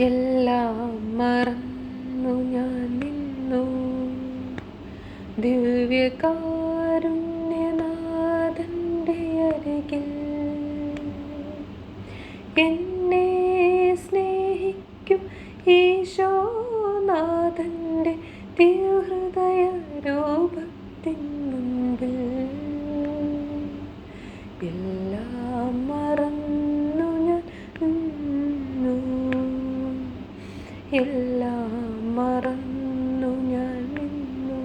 എല്ലാം മറന്നു ഞാൻ നിന്നു. ദിവ്യകാരുണ്യനാഥന്റെ അരികിൽ എന്നെ സ്നേഹിക്കും ഈശോനാഥന്റെ തിരുഹൃദയ രൂപത്തിൻ മുൻപിൽ. മറന്നു ഞാൻ നിന്നു.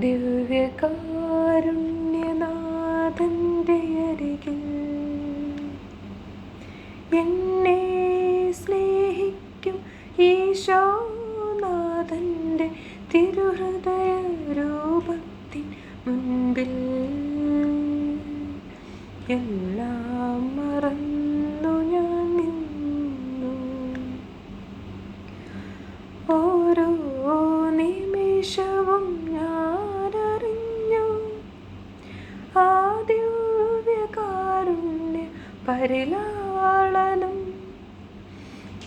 ദിവ്യകാരുണ്യനാഥന്റെ അരികിൽ എന്നെ സ്നേഹിക്കും ഈശോനാഥന്റെ തിരുഹൃദയ രൂപത്തിൻ മുൻപിൽ. എല്ലാം മറന്നു നിമിഷവും ഞാനറിഞ്ഞു. ആ ദിവ്യകാരുണ്യ പരിലാളനം.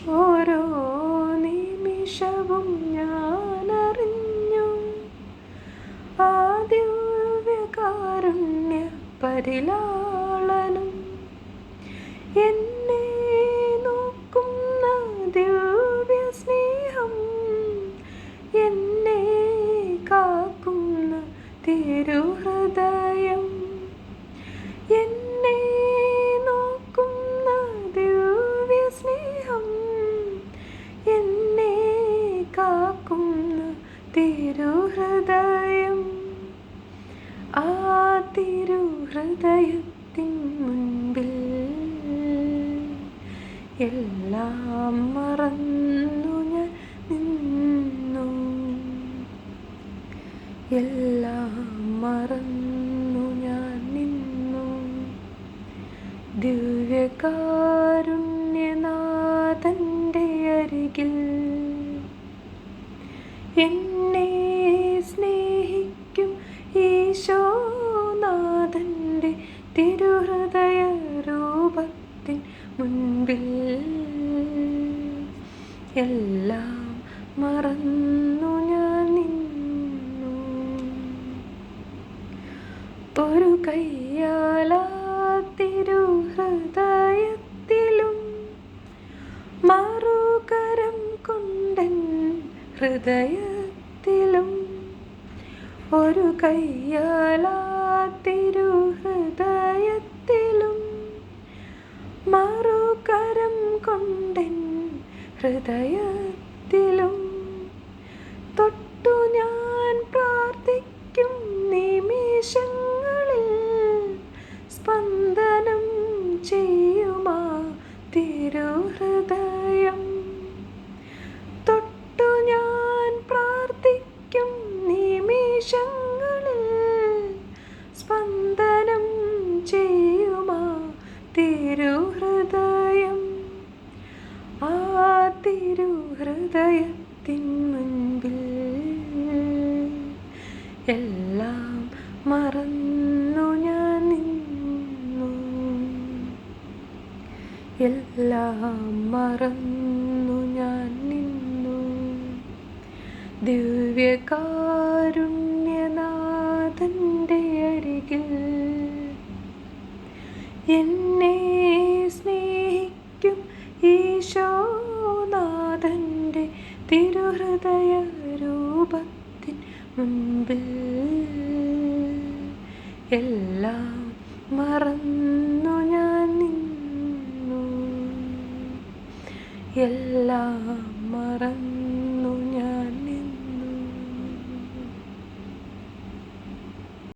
ഓരോ നിമിഷവും ഞാനറിഞ്ഞു. ആ ദിവ്യകാരുണ്യ പരിലാളനം. എന്നെ നോക്കുന്ന ദിവ്യ സ്നേഹം എന്നെ കാക്കുന്ന തിരുഹൃദയം എന്നെ നോക്കുന്ന ദിവ്യ സ്നേഹം എന്നെ കാക്കുന്ന തിരുഹൃദയം. ആ തിരുഹൃദയത്തിൻ മുൻപിൽ എല്ലാം മറന്നു ഞാൻ നിന്നു. എല്ലാം ദിവ്യകാരുണ്യനാഥന്റെ അരികിൽ എന്നെ സ്നേഹിക്കും ഈശോനാഥന്റെ തിരുഹൃദയ രൂപത്തിൻ മുൻപിൽ. എല്ലാം മറന്നു ഞാൻ നിന്നു. ഒരു കയ്യാലാ തിരുഹൃദയത്തിലും മറുകരം കൊണ്ടൻ ഹൃദയത്തിലും ഒരു കയ്യാലാത്തിരു ഹൃദയത്തിലും മറുകരം കൊണ്ടൻ ഹൃദയത്തിലും തിരുഹൃദയത്തിൻ മുൻപിൽ. എല്ലാം മറന്നു ഞാൻ നിന്നു. എല്ലാം മറന്നു ഞാൻ നിന്നു. ദിവ്യകാരുണ്യനാഥന്റെ അരികിൽ. എന്നെ ഹൃദയ രൂപത്തിൻ മുമ്പിൽ എല്ലാം മറന്നു ഞാൻ നിന്നു. എല്ലാം മറന്നു ഞാൻ